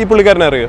ഈ പുള്ളിക്കാരനെ അറിയോ?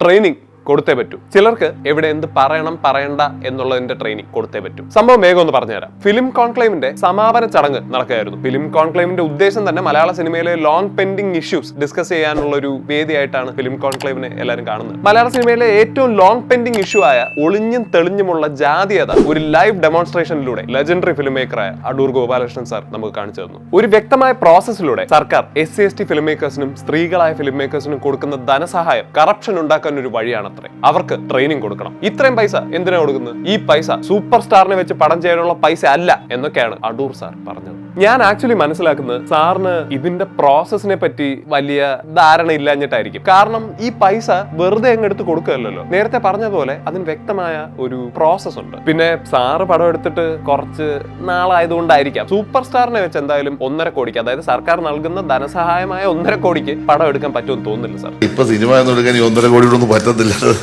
ട്രെയിനിങ് കൊടുത്തേ പറ്റൂ. ചിലർക്ക് എവിടെ എന്ത് പറയണം പറയണ്ട എന്നുള്ളതിന്റെ ട്രെയിനിങ് കൊടുത്തേ പറ്റൂ. സംഭവം വേഗം ഒന്ന് പറഞ്ഞുതരാം. ഫിലിം കോൺക്ലേവിന്റെ സമാപന ചടങ്ങ് നടക്കുകയായിരുന്നു. ഫിലിം കോൺക്ലേവിന്റെ ഉദ്ദേശം തന്നെ മലയാള സിനിമയിലെ ലോങ് പെൻഡിങ് ഇഷ്യൂസ് ഡിസ്കസ് ചെയ്യാനുള്ള ഒരു വേദിയായിട്ടാണ് ഫിലിം കോൺക്ലേവിനെ എല്ലാവരും കാണുന്നത്. മലയാള സിനിമയിലെ ഏറ്റവും ലോങ് പെൻഡിങ് ഇഷ്യൂ ആയ ഒളിഞ്ഞും തെളിഞ്ഞുമുള്ള ജാതീയത ഒരു ലൈവ് ഡെമോൺസ്ട്രേഷനിലൂടെ ലെജൻഡറി ഫിലിം മേക്കറായ അടൂർ ഗോപാലകൃഷ്ണൻ സാർ നമുക്ക് കാണിച്ചു തന്നു. ഒരു വ്യക്തമായ പ്രോസസ്സിലൂടെ സർക്കാർ S C S T film മേക്കേഴ്സിനും സ്ത്രീകളായ ഫിലിം മേക്കേഴ്സിനും കൊടുക്കുന്ന ധനസഹായം കറപ്ഷൻ ഉണ്ടാക്കാൻ ഒരു വഴിയാണത്രേ അവർക്ക് ട്രെയിനിങ് കൊടുക്കണം. ഇത്രയും പൈസ എന്തിനാ കൊടുക്കുന്നത്? ഈ പൈസ സൂപ്പർ സ്റ്റാറിനെ വെച്ച് പടം ചെയ്യാനുള്ള പൈസ അല്ല എന്നൊക്കെയാണ് അടൂർ സാർ പറഞ്ഞത്. ഞാൻ ആക്ച്വലി മനസ്സിലാക്കുന്നത് സാറിന് ഇതിന്റെ പ്രോസസ്സിനെ പറ്റി വലിയ ധാരണ ഇല്ലാഞ്ഞിട്ടായിരിക്കും. കാരണം ഈ പൈസ വെറുതെ അങ്ങ് എടുത്ത് കൊടുക്കുകയല്ലോ നേരത്തെ പറഞ്ഞതുപോലെ അതിന് വ്യക്തമായ ഒരു പ്രോസസ് ഉണ്ട്. പിന്നെ സാറ് പടം എടുത്തിട്ട് കുറച്ച് നാളായതുകൊണ്ടായിരിക്കാം. സൂപ്പർ സ്റ്റാറിനെ വെച്ച് എന്തായാലും ഒന്നര കോടിക്ക് അതായത് സർക്കാർ നൽകുന്ന ധനസഹായമായ ഒന്നര കോടിക്ക് പടം എടുക്കാൻ പറ്റുമെന്ന് തോന്നുന്നില്ല സാർ. ഇപ്പൊ സിനിമ ഒന്നര ഈ ഒന്നര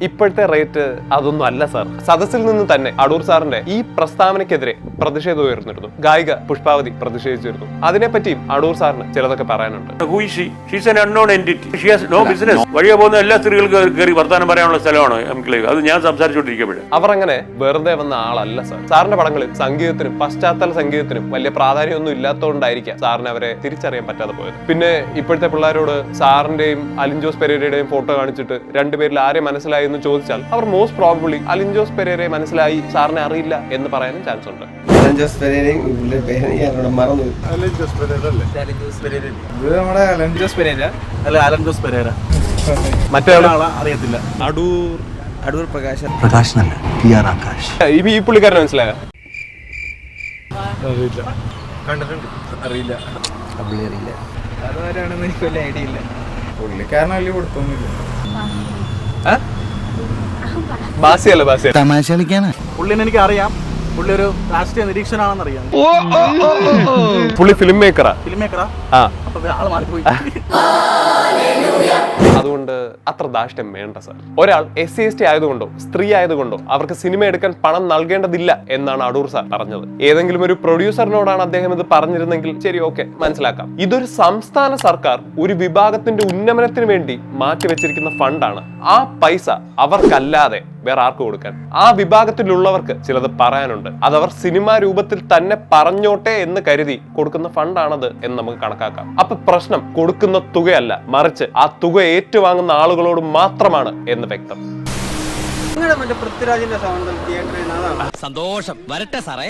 ഇപ്പോഴത്തെ റേറ്റ് അതൊന്നും അല്ല സാർ. സദസ്സിൽ നിന്ന് തന്നെ അടൂർ സാറിന്റെ ഈ പ്രസ്താവനയ്ക്കെതിരെ പ്രതിഷേധം ഉയർന്നിരുന്നു. ഗായിക പുഷ്പാവതി പ്രതിഷേധിച്ചിരുന്നു. അതിനെപ്പറ്റിയും അടൂർ സാറിന് ചിലതൊക്കെ പറയാനുണ്ട്. വഴിയെ പോകുന്ന എല്ലാ സ്ത്രീകൾക്കും കയറി വർത്താനം പറയാനുള്ള സ്ഥലമാണ് എംക്ലേവ് അത് ഞാൻ സംസാരിച്ചുകൊണ്ടിരിക്കുമ്പോഴേ അവർ അങ്ങനെ വെറുതെ വന്ന ആളല്ല സാർ. സാറിന്റെ പടങ്ങളിൽ സംഗീതത്തിനും പശ്ചാത്തല സംഗീതത്തിനും വലിയ പ്രാധാന്യമൊന്നും ഇല്ലാത്തതുകൊണ്ടായിരിക്കാം സാറിന് അവരെ തിരിച്ചറിയാൻ പറ്റാതെ പോയത്. പിന്നെ ഇപ്പോഴത്തെ പിള്ളേരോട് സാറിന്റെയും അലിൻജോസ് പെരേരയുടെയും ഫോട്ടോ കാണിച്ചിട്ട് രണ്ടുപേരിൽ ആരെയും മനസ്സിലായി എന്ന് ചോദിച്ചാൽ അവർ മോസ്റ്റ് പ്രോബബ്ലി അലിൻജോസ് പെരേരെ മനസ്സിലായി സാറിനെ അറിയില്ല എന്ന് പറയാനും ചാൻസ് ഉണ്ട്. അലൻ ജോസ് പെരേരയും ഇവരുടെ പേര് ഞാനിവിടെ മറന്നു ഇത് നമ്മുടെ പെരേര. അല്ല പെരേര. മറ്റേ അറിയത്തില്ല. Adoor. Adoor Prakashan. P R Akash. ഈ ഈ പുള്ളിക്കാരനെ മനസ്സിലായോ? അറിയില്ല. അറിയില്ല. പുള്ളി അറിയില്ല. അതാരാണെന്ന് എനിക്ക് വലിയ ഐഡിയ ഇല്ല. പുള്ളിക്കാരൻ വലിയ കൊടുത്തൊന്നുമില്ല ബാസിയല്ല ബാസിയ തമാശ കളിക്കാനാ? പുള്ളിനെ എനിക്ക് അറിയാം പുള്ളി ഒരു രാഷ്ട്രീയ നിരീക്ഷനാണെന്ന് അറിയാം പുള്ളി ഫിലിം മേക്കറാ ഫിലിം മേക്കറാ ആ. അപ്പൊ ആൾ മാറിപ്പോയി. അതുകൊണ്ട് അത്ര ദാഷ്ട്യം വേണ്ട സാർ ഒരാൾ എസ് സി എസ് ടി ആയതുകൊണ്ടോ സ്ത്രീ ആയതുകൊണ്ടോ അവർക്ക് സിനിമ എടുക്കാൻ പണം നൽകേണ്ടതില്ല എന്നാണ് അടൂർ സാർ പറഞ്ഞത്. ഏതെങ്കിലും ഒരു പ്രൊഡ്യൂസറിനോടാണ് അദ്ദേഹം ഇത് പറഞ്ഞിരുന്നെങ്കിൽ ശരി ഓക്കെ മനസ്സിലാക്കാം. ഇതൊരു സംസ്ഥാന സർക്കാർ ഒരു വിഭാഗത്തിന്റെ ഉന്നമനത്തിന് വേണ്ടി മാറ്റിവെച്ചിരിക്കുന്ന ഫണ്ടാണ് ആ പൈസ അവർക്കല്ലാതെ വേറെ ആർക്ക് കൊടുക്കാൻ? ആ വിഭാഗത്തിലുള്ളവർക്ക് ചിലത് പറയാനുണ്ട്. അത് അവർ സിനിമാ രൂപത്തിൽ തന്നെ പറഞ്ഞോട്ടെ എന്ന് കരുതി കൊടുക്കുന്ന ഫണ്ടാണത് എന്ന് നമുക്ക് കണക്കാക്കാം. അപ്പൊ പ്രശ്നം കൊടുക്കുന്ന തുകയല്ല മറിച്ച് ആ തുക ഏറ്റുവാങ്ങുന്ന ആളുകളോട് മാത്രമാണ് എന്ന് വ്യക്തം. സന്തോഷം. വരട്ടെ സാറേ.